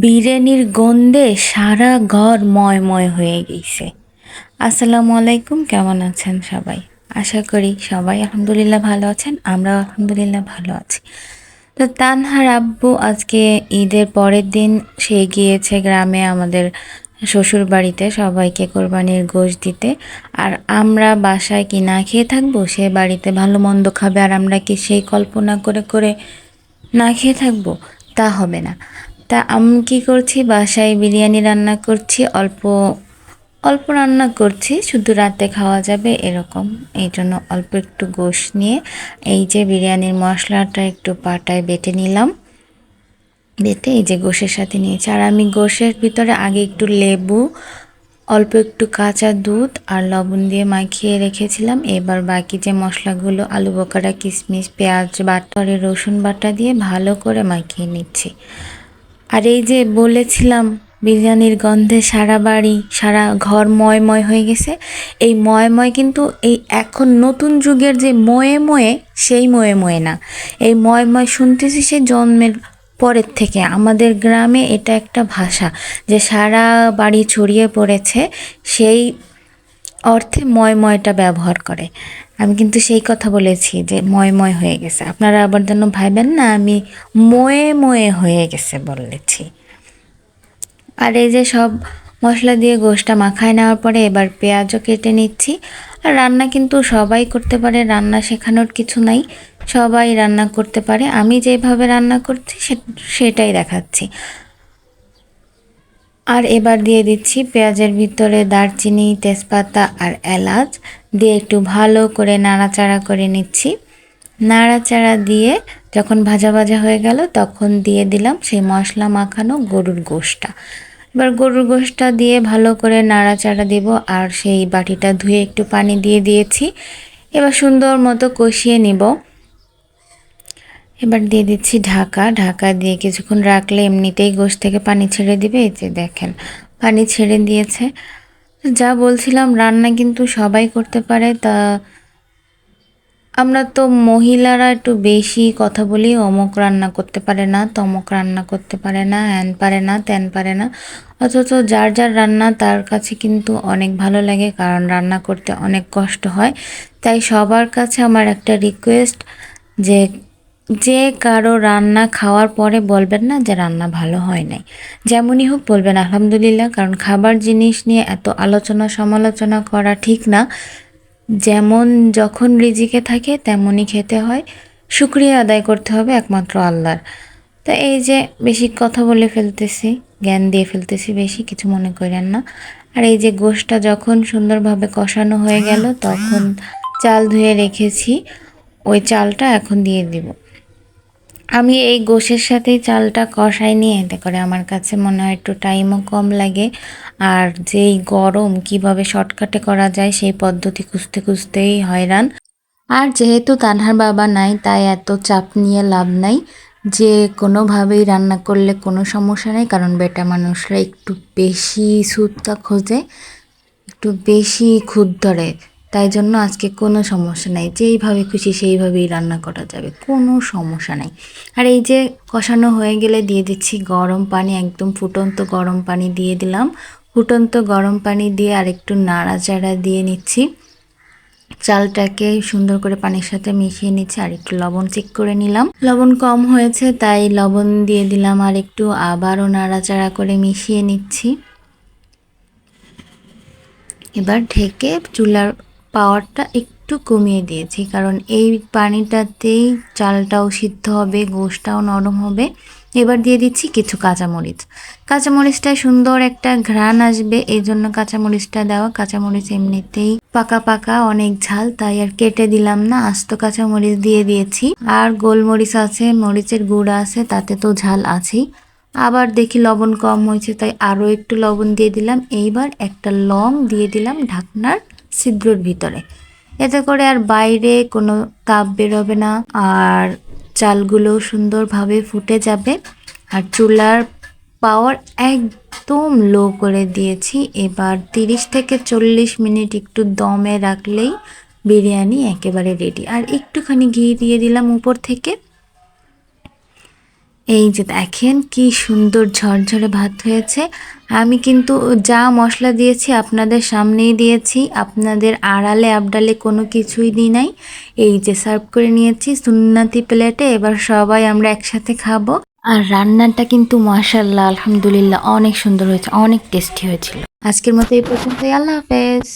বিরিয়ানির গন্ধে সারা ঘর ময়ময় হয়ে গেছে। আসসালামু আলাইকুম, কেমন আছেন সবাই? আশা করি সবাই আলহামদুলিল্লাহ ভালো আছেন, আমরাও আলহামদুলিল্লাহ ভালো আছি। তো তানহার আব্বু আজকে ঈদের পরের দিন, সে গিয়েছে গ্রামে আমাদের শ্বশুর বাড়িতে সবাইকে কোরবানির গোশ দিতে। আর আমরা বাসায় কি না খেয়ে থাকব? সে বাড়িতে ভালো মন্দ খাবে, আর আমরা কি সেই কল্পনা করে করে না খেয়ে থাকব? তা হবে না। তা আমি কী করছি? বাসায় বিরিয়ানি রান্না করছি, অল্প অল্প রান্না করছি, শুধু রাতে খাওয়া যাবে এরকম। এই জন্য অল্প একটু গোশ নিয়ে এই যে বিরিয়ানির মশলাটা একটু পাটায় বেটে নিলাম। বেটে এই যে গোশের সাথে নিয়েছি। আর আমি গোশের ভিতরে আগে একটু লেবু, অল্প একটু কাঁচা দুধ আর লবণ দিয়ে মাখিয়ে রেখেছিলাম। এবার বাকি যে মশলাগুলো, আলু বোকারা, কিশমিশ, পেঁয়াজ বাটারে রসুন বাটা দিয়ে ভালো করে মাখিয়ে নিচ্ছি। আর এই যে বলেছিলাম, বিরিয়ানির গন্ধে সারা বাড়ি, সারা ঘর ময়ময় হয়ে গেছে। এই ময়ময় কিন্তু এই এখন নতুন যুগের যে ময়ে ময়ে সেই ময়ে ময়ে না। এই ময়ময় শুনতেছি সে জন্মের পরের থেকে। আমাদের গ্রামে এটা একটা ভাষা যে সারা বাড়ি ছড়িয়ে পড়েছে, সেই অর্থে ময়ময়টা ব্যবহার করে। আমি কিন্তু সেই কথা বলেছি যে ময়ময় হয়ে গেছে। আপনারা আবার যেন ভাইবেন না, আমি ময়ে ময়ে হয়ে গেছে বলেছি। আর এই যে সব মশলা দিয়ে গোশটা মাখায় নেওয়ার পরে এবার পেঁয়াজও কেটে নিচ্ছি। আর রান্না কিন্তু সবাই করতে পারে, রান্না শেখানোর কিছু নাই। সবাই রান্না করতে পারে। আমি যেভাবে রান্না করছি সেটাই দেখাচ্ছি। আর এবার দিয়ে দিচ্ছি পেঁয়াজের ভিতরে দারচিনি, তেজপাতা আর এলাচ। দিয়ে একটু ভালো করে নাড়াচাড়া করে নিচ্ছি। নাড়াচাড়া দিয়ে যখন ভাজা ভাজা হয়ে গেল, তখন দিয়ে দিলাম সেই মশলা মাখানো গরুর গোশটা। এবার গরুর গোশটা দিয়ে ভালো করে নাড়াচাড়া দিব আর সেই বাটিটা ধুয়ে একটু পানি দিয়ে দিয়েছি। এবার সুন্দর মতো কষিয়ে নিব। এবার দিয়ে দিচ্ছি ঢাকা। ঢাকা দিয়ে কিছুক্ষণ রাখলে এমনিতেই গোশ থেকে পানি ছেড়ে দিবে। এই যে দেখেন, পানি ছেড়ে দিয়েছে। যা বলছিলাম, রান্না কিন্তু সবাই করতে পারে। তা আমরা তো মহিলারা একটু বেশি কথা বলি, অমুক রান্না করতে পারে না, তমক রান্না করতে পারে না হ্যান পারে না, ত্যান পারে না। অথচ যার যার রান্না, তার কাছে কিন্তু অনেক ভালো লাগে, কারণ রান্না করতে অনেক কষ্ট হয়। তাই সবার কাছে আমার একটা রিকোয়েস্ট যে যে কারও রান্না খাওয়ার পরে বলবেন না যে রান্না ভালো হয় নাই। যেমনই হোক বলবেন, আলহামদুলিল্লাহ, কারণ খাবার জিনিস নিয়ে এত আলোচনা সমালোচনা করা ঠিক না। যেমন যখন রিজিকে থাকে, তেমনই খেতে হয়। শুক্রিয়া আদায় করতে হবে একমাত্র আল্লাহর। তা এই যে বেশি কথা বলে ফেলতেছি, জ্ঞান দিয়ে ফেলতেছি বেশি, কিছু মনে করেন না। আর এই যে গোশটা যখন সুন্দরভাবে কষানো হয়ে গেল, তখন চাল ধুয়ে রেখেছি। ওই চালটা এখন দিয়ে দিব। আমি এই গোশের সাথেই চালটা কষাই নিয়ে, এতে করে আমার কাছে মনে হয় একটু টাইমও কম লাগে। আর যেই গরম কীভাবে শর্টকাটে করা যায়, সেই পদ্ধতি খুঁজতে খুঁজতেই হয়রান। আর যেহেতু তানহার বাবা নাই, তাই এত চাপ নিয়ে লাভ নাই। যে কোনোভাবেই রান্না করলে কোনো সমস্যা নেই, কারণ বেটা মানুষরা একটু বেশি সুতটা খোঁজে, একটু বেশি খুদ ধরে। তাই জন্য আজকে কোনো সমস্যা নাই। যেইভাবে খুশি সেইভাবেই রান্না করা যাবে। কোনো সমস্যা নাই। আর এই যে কষানো হয়ে গেলে দিয়ে দিচ্ছি গরম পানি, একদম ফুটন্ত গরম পানি দিয়ে দিলাম। ফুটন্ত গরম পানি দিয়ে আর একটু নাড়াচাড়া দিয়ে নিচ্ছি। চালটাকে সুন্দর করে পানির সাথে মিশিয়ে নিচ্ছি, আর একটু লবণ চেক করে নিলাম। লবণ কম হয়েছে, তাই লবণ দিয়ে দিলাম, আর একটু আবারও নাড়াচাড়া করে মিশিয়ে নিচ্ছি। এবার ঢেকে চুলার পাওয়ারটা একটু কমিয়ে দিয়েছি, কারণ এই পানিটাতেই চালটাও সিদ্ধ হবে, গোশটাও নরম হবে। এবার দিয়ে দিচ্ছি কিছু কাঁচামরিচ। কাঁচামরিচটা সুন্দর একটা ঘ্রাণ আসবে এই জন্য কাঁচামরিচটা দেওয়া। কাঁচামরিচ এমনিতেই পাকা পাকা, অনেক ঝাল, তাই আর কেটে দিলাম না, আস্ত কাঁচামরিচ দিয়ে দিয়েছি। আর গোলমরিচ আছে, মরিচের গুঁড়া আছে, তাতে তো ঝাল আছেই। আবার দেখি লবণ কম হয়েছে, তাই আরও একটু লবণ দিয়ে দিলাম। এইবার একটা লং দিয়ে দিলাম ঢাকনার ছিদ্রর ভিতরে। এতে করে আর বাইরে কোনো তাপ বেরোবে না, আর চালগুলো সুন্দরভাবে ফুটে যাবে। আর চুলার পাওয়ার একদম লো করে দিয়েছি। এবার তিরিশ থেকে চল্লিশ মিনিট একটু দমে রাখলেই বিরিয়ানি একেবারে রেডি আর একটুখানি ঘি দিয়ে দিলাম উপর থেকে। এই যে দেখেন কি সুন্দর ঝরঝরে ভাত হয়েছে। আমি কিন্তু যা মশলা দিয়েছি আপনাদের সামনেই দিয়েছি। আপনাদের আড়ালে আবডালে কোনো কিছুই দিই নাই। এই যে সার্ভ করে নিয়েছি সুন্নাতি প্লেটে, এবার সবাই আমরা একসাথে খাব। আর রান্নাটা কিন্তু মাশাল্লাহ আলহামদুলিল্লাহ, অনেক সুন্দর হয়েছে, অনেক টেস্টি হয়েছিল। আজকের মতো এই পর্যন্তই, আল্লাহ হাফেজ।